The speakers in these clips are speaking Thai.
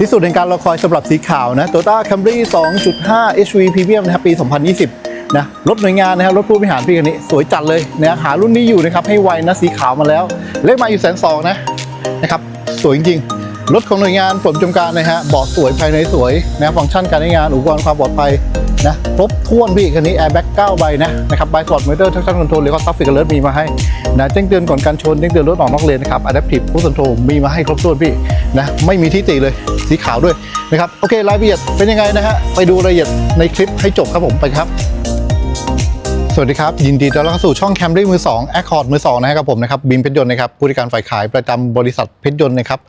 ที่สุดในการรอคอยสำหรับสีขาวนะ Toyota Camry 2.5 HV Premium นะครับปี 2020 นะรถหน่วยงานนะครับรถผู้บริหารพี่คันนี้ สวยจัดเลยนะหารุ่นนี้อยู่นะครับให้ไวนะสีขาวมาแล้ว เลขมาอยู่แสนสองนะนะครับสวยจริงรถของหน่วยงานผมจำการนะฮะเบาะสวยภายในสวยนะฟังก์ชันการใช้งานอุปกรณ์ความปลอดภัย นะครบถ้วนพี่คันนี้แอร์แบ็ก9ใบนะนะครับไบสปอร์ตมอเตอร์ทักชั่นคอนโทรลหรือก็ซับฟิกเลิร์มีมาให้นะแจ้งเตือนก่อนการชนแจ้งเตือนรถออกนอกเลนนะครับอะดัพทีฟคูสคอนโทรมีมาให้ครบถ้วนพี่นะไม่มีที่ติเลยสีขาวด้วยนะครับโอเครายละเอียดเป็นยังไงนะฮะไปดูรายละเอียดในคลิปให้จบครับผมไปครับสวัสดีครับ ยินดีต้อนรับเข้าสู่ช่อง Camry มือ2 Accord มือ2นะครับผมนะครับบินเพชรยนต์นะครับผู้จัดการฝ่ายขายประจำบริษัทเพชรยนต์นะครับ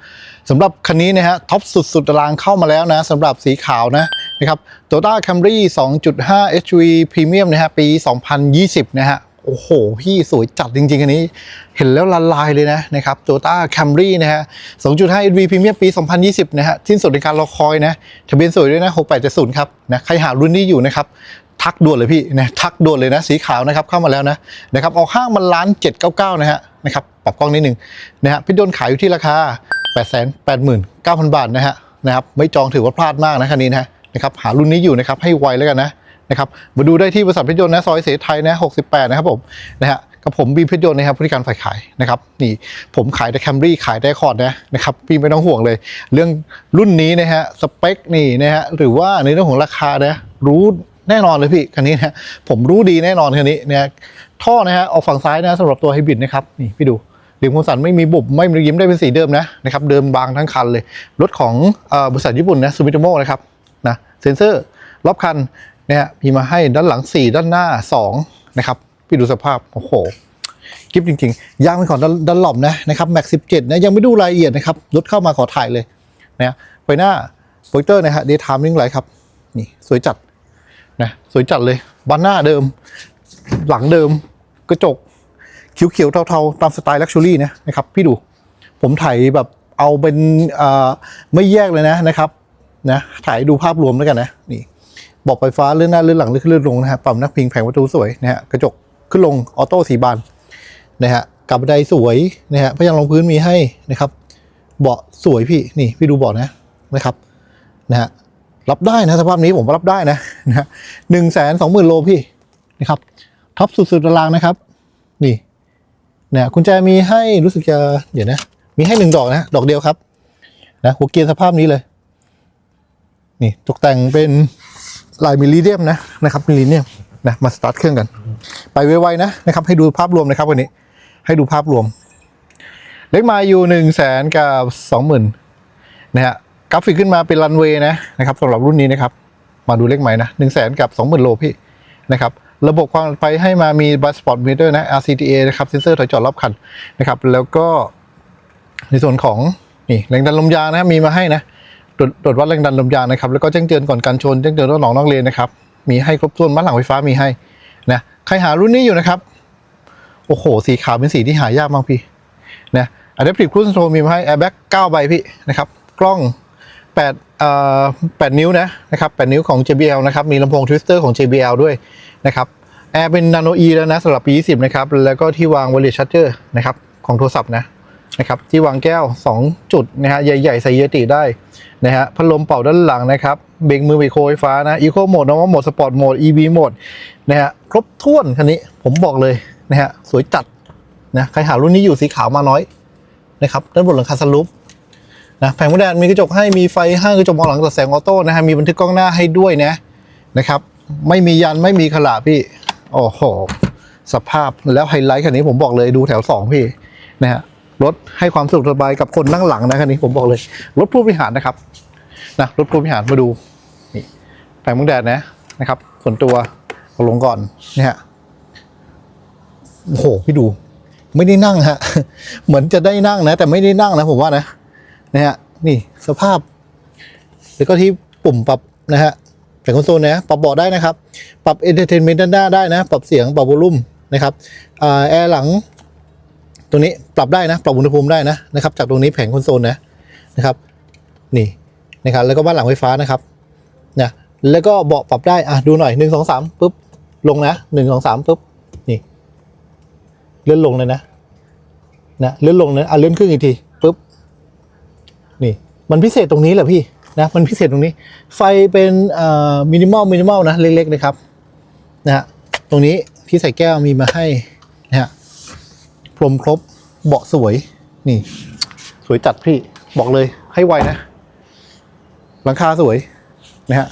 สำหรับคันนี้นะฮะท็อปสุดๆตารางเข้ามาแล้วนะสำหรับสีขาวนะ นะครับ Toyota Camry 2.5 HV Premium นะฮะปี 2020 นะฮะโอ้โห พี่สวยจัดจริง ๆ อันนี้ เห็นแล้วละลายเลยนะนะครับ Toyota Camry นะฮะ 2.5 HV Premium ปี 2020 นะฮะสิ้นสุดในการรอคอยนะ ทะเบียนสวยด้วยนะ 6870 ครับนะใครหารุ่นนี้อยู่นะครับ ทักด่วนเลยพี่นะทักด่วนเลยนะ สีขาวนะครับ เข้ามาแล้วนะนะครับออกห้างมันล้านเจ็ดเก้าเก้านะฮะนะครับปรับกล้องนิดนึงนะฮะพี่โดนขายอยู่ที่ราคา 8 8 9 0 0 0 บาทนะฮะนะครับไม่จองถือว่าพลาดมากนะคันนี้นะ นะครับหารุ่นนี้อยู่นะครับให้ไวแล้วกันนะนะครับมาดูได้ที่บริษัทเพชรยนต์นะซอยเสไทยนะ68 นะครับผมนะฮะกับผมบีเพชรยนต์นะครับบริการฝ่ายขายนะครับนี่ผมขายแต่แคมรี่ขายแต่คอร์ดนะนะครับพี่ไม่ต้องห่วงเลย เรื่องรุ่นนี้นะฮะสเปคนี่นะฮะหรือว่าในเรื่องของราคานะรู้แน่นอนเลยพี่คันนี้นะผมรู้ดีแน่นอนคันนี้นะท่อนะฮะออกฝั่งซ้ายนะสำหรับตัวไฮบริดนะครับนี่พี่ดูริมคมสันไม่มีบุบไม่มียิ้มได้เป็นสีเดิมนะนะครับเดิมบางทั้งคันเลยรถของอบริษัทญี่ปุ่นนะซูมิโตโมนะครับ เซ็นเซอร์รอบคันเนะฮะมีมาให้ด้านหลัง 4 ด้านหน้า 2 นะครับ พี่ดูสภาพ โอ้โหกิฟจริงๆ ยางเป็นของดันหล่อมนะนะครับแม็กสิบเจ็ดนะยังไม่ดูรายละเอียดนะครับรถเข้ามาขอถ่ายเลยนะไฟหน้าโปรเจคเตอร์นะฮะเดย์ไทม์นิ่งไลท์ครับ นี่สวยจัดนะสวยจัดเลยบานหน้าเดิม หลังเดิม กระจกเขียวๆเทาๆ ตามสไตล์ลักชัวรี่นะนะครับ พี่ดู ผมถ่ายแบบเอาเป็นไม่แยกเลยนะนะครับ นะถ่ายดูภาพรวมแล้วกันนะนี่บอกไฟฟ้าเลื่อนหน้าเลื่อนหลังเลื่อนขึ้นเลื่อนลงนะฮะปั๊มนักพิงแผงประตูสวยนะฮะกระจกขึ้นลงออโต้สีบานนะฮะกับไดสวยนะฮะพยังรองพื้นมีให้นะครับ เบาะสวยพี่นี่พี่ดูเบาะนะนะครับนะฮะรับได้นะสภาพนี้ผมรับได้นะนะฮะหนึ่งแสนสองหมื่นโลพี่นะครับท็อปสุดๆตารางนะครับ นี่เนี่ยคุณแจมีให้รู้สึกจะเดี๋ยวนะ มีให้หนึ่งดอกนะ ดอกเดียวครับนะหัวเกียร์สภาพนี้เลย นี่ตกแต่งเป็นลายมิลลิเดียมนะนะครับมิลลิเดียมนะมาสตาร์ทเครื่องกัน ไปไวๆนะนะครับ ให้ดูภาพรวมนะครับวันนี้ ให้ดูภาพรวม เลขมาอยู่หนึ่งแสนกับสองหมื่นนะฮะกราฟิกขึ้นมาเป็นรันเวย์นะนะครับสำหรับรุ่นนี้นะครับ มาดูเลขใหม่นะหนึ่งแสนกับสองหมื่นโลพี่นะครับระบบความปให้มามีบัสสปอร์ตมิเตอร์นะ RCTA นะครับเซ็นเซอร์ถอยจอดรอบคันนะครับ แล้วก็ในส่วนของนี่แรงดันลมยางนะมีมาให้นะ ตรวจวัดแรงดันลมยางนะครับแล้วก็แจ้งเตือนก่อนการชนแจ้งเตือนรถหนองนอกเลนนะครับมีให้ครบถ้วนมัดหลังไฟฟ้ามีให้นะใครหารุ่นนี้อยู่นะครับโอ้โห สีขาวเป็นสีที่หายากมากพี่นะ Adaptive Cruise Control มีมาให้ Airbag 9ใบพี่นะครับกล้อง8เอ่อ8นิ้วนะนะครับ8นิ้วของ JBL นะครับมีลำโพงทวิสเตอร์ของ JBL ด้วยนะครับแอร์เป็น Nano E แล้วนะสำหรับปี20นะครับแล้วก็ที่วาง Wireless Charger นะครับของโทรศัพท์นะ นะครับที่วางแก้ว 2 จุดนะฮะใหญ่ๆใส่เยติได้นะฮะพัดลมเป่าด้านหลังนะครับเบรกมือเบโคไฟฟ้านะ Eco Mode Normal Mode Sport Mode EV Mode นะฮะครบถ้วนคันนี้ผมบอกเลยนะฮะสวยจัดนะใครหารุ่นนี้อยู่สีขาวมาน้อยนะครับด้านบนหลังคาสลูปนะแผงมุดแดมีกระจกให้มีไฟห้างกระจกมองหลังตัดแสงออโต้นะฮะมีบันทึกกล้องหน้าให้ด้วยนะนะครับ ไม่มียันไม่มีขลาพี่โอ้โหสภาพแล้วไฮไลท์คันนี้ผมบอกเลยดูแถวสองพี่นะฮะ รถให้ความสะดวกสบายกับคนนั่งหลังนะคันนี้ผมบอกเลยรถผู้บริหารนะครับนะรถผู้บริหารมาดูนี่แผงมุดแดดนะนะครับ ส่วนตัวเอาลงก่อนเนี่ยโอ้โหพี่ดูไม่ได้นั่งฮะ เหมือนจะได้นั่งนะ แต่ไม่ได้นั่งนะผมว่านะนะฮะนี่สภาพ แล้วก็ที่ปุ่มปรับนะฮะแผงคอนโซลนะปรับเบาะได้นะครับ ปรับเอนเตอร์เทนเมนต์ด้านหน้าได้นะ ปรับเสียงปรับวอลลุ่มนะครับอแอร์หลัง รงนี้ปรับได้นะ ปรับอุณหภูมิได้นะนะครับ จากตรงนี้แผงคอนโซลนะนะครับนี่นะครับแล้วก็บ้านหลังไฟฟ้านะครับนะแล้วก็เบาะปรับได้อะดูหน่อยหนึ่งสองสามปุ๊บลงนะหนึ่งสองสามปุ๊บนี่เลื่อนลงเลยนะนะเลื่อนลงนะอะเลื่อนครึ่งอีกทีปุ๊บนี่มันพิเศษตรงนี้แหละพี่นะมันพิเศษตรงนี้ ไฟเป็นอ่ามินิมอลมินิมอลนะเล็กๆนะครับนะฮะตรงนี้ที่ใส่แก้วมีมาให้นะฮะ พรมครบ เบาะสวย นี่ สวยจัดพี่ บอกเลยให้ไวนะ หลังคาสวยนะฮะ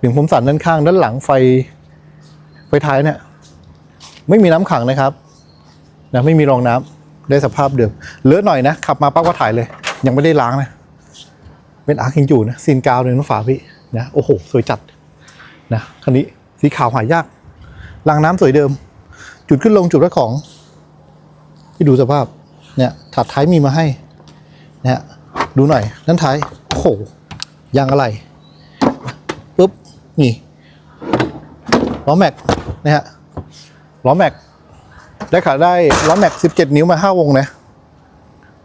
ถึงผมสันด้านข้าง ด้านหลังไฟ ไฟท้ายเนี่ยไม่มีน้ำขังนะครับนะไม่มีรองน้ำได้สภาพเดิมเลอะหน่อยนะ ขับมาปั๊บก็ถ่ายเลย ยังไม่ได้ล้างนะ เป็นอาร์คิงจูนะซีนกาวเลยนะฝาพี่นะโอ้โห สวยจัดนะคันนี้สีขาวหายากรางน้ำสวยเดิม จุดขึ้นลงจุดไว้ของี่ดูสภาพ เนี่ยถาดท้ายมีมาให้นะฮะดูหน่อยด้านท้ายโอ้โหยางอะไรปุ๊บนี่ล้อแม็กนะฮะล้อแม็กได้ขาได้ล้อแม็ก 17 นิ้วมา 5 วงนะ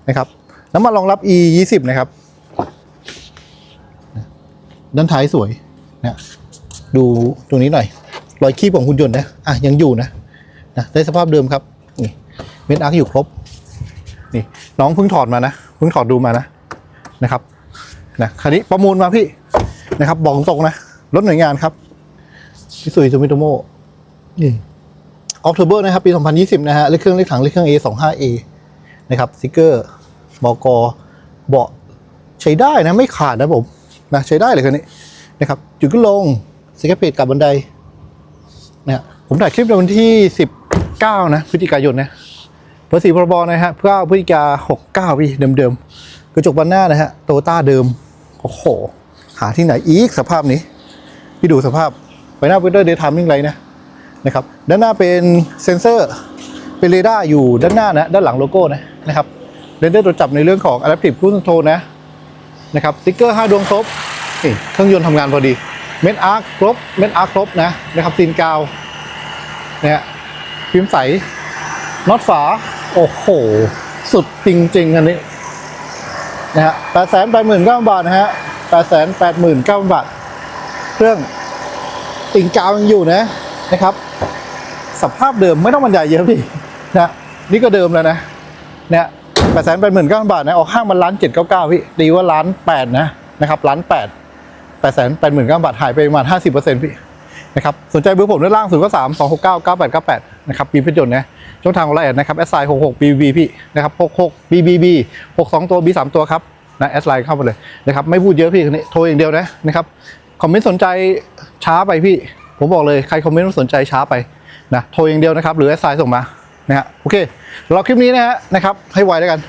นะครับน้ำมันรองรับ e 20นะครับ ด้านท้ายสวยนะดูตรงนี้หน่อย รอยคีบของคุณยนต์นะอะยังอยู่นะนะได้สภาพเดิมครับ เม็ดอาร์คอยู่ครบ นี่น้องเพิ่งถอดมานะเพิ่งถอดดูมานะนะครับนะคันนี้ประมูลมาพี่นะครับบอกตรงนะรถหน่วยงานครับพิสุยซูมิโตโมนี่ออกเทอร์เบอร์นะครับ ปี 2020 นะฮะเลขเครื่องเลขถังเลขเครื่อง A25A นะครับสติกเกอร์บอกอเบาะใช้ได้นะ ไม่ขาดนะผมนะใช้ได้เลยคันนี้นะครับจุดขึ้นลงสเก็ตเพจกับบันไดนะผมถ่ายคลิปในวันที่ 19 นะพฤศจิกายนนะ ภาษีพรบนะฮะ9พฤศจิกา69พี่เดิมๆ กระจกบานหน้านะฮะโตต้าเดิม โอ้โห หาที่ไหนอีกสภาพนี้ พี่ดูสภาพไฟหน้าวินเตอร์เดย์ไทมิ่งไรนะนะครับ ด้านหน้าเป็นเซ็นเซอร์เป็นเรดาร์อยู่ด้านหน้านะ ด้านหลังโลโก้นะนะครับเรนเดอร์ตรวจจับในเรื่องของ Adaptive Cruise Control นะนะครับสติ๊กเกอร์ 5 ดวงครบนี่เครื่องยนต์ทำงานพอดี เม็ดอาร์คครบ เม็ดอาร์คครบนะนะครับซีนกาวเนี่ยพิมพ์ใสน็อตฝา โอ้โห สุดจริง ๆ อันนี้นะฮะแปดแสนแปดหมื่นเก้าบาทนะฮะแปดแสนแปดหมื่นเก้าบาท เครื่องติ่งกาวยังอยู่นะนะครับ สภาพเดิมไม่ต้องบรรยายเยอะพี่นะนี่ก็เดิมแล้วนะเนี่ยแปดแสนแปดหมื่นเก้าบาทนะออกห้างมันล้านเจ็ดเก้าเก้าพี่ตีว่าล้านแปดนะนะครับล้านแปดแปดแสนแปดหมื่นเก้าบาทหายไปประมาณห้าสิบเปอร์เซ็นต์พี่นะครับสนใจเบอร์ผมด้านล่างศูนย์ก็สามสองหกเก้าเก้าแปดเก้าแปดนะครับปีพิจนต์นะ ช่องทางของไลน์นะครับแอสไซน์หกหกบีบีพี่นะครับหกหกบีบีบีหกสองตัวบีสามตัวครับนะแอสไลน์เข้ามาเลยนะครับไม่พูดเยอะพี่คนนี้โทรอย่างเดียวนะนะครับคอมเมนต์สนใจช้าไปพี่ ผมบอกเลยใครคอมเมนต์สนใจช้าไปนะโทรอย่างเดียวนะครับ หรือแอสไซน์ส่งมานะฮะโอเคเราคลิปนี้นะฮะนะครับให้ไวแล้วกัน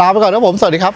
ลาไปก่อนนะผมสวัสดีครับ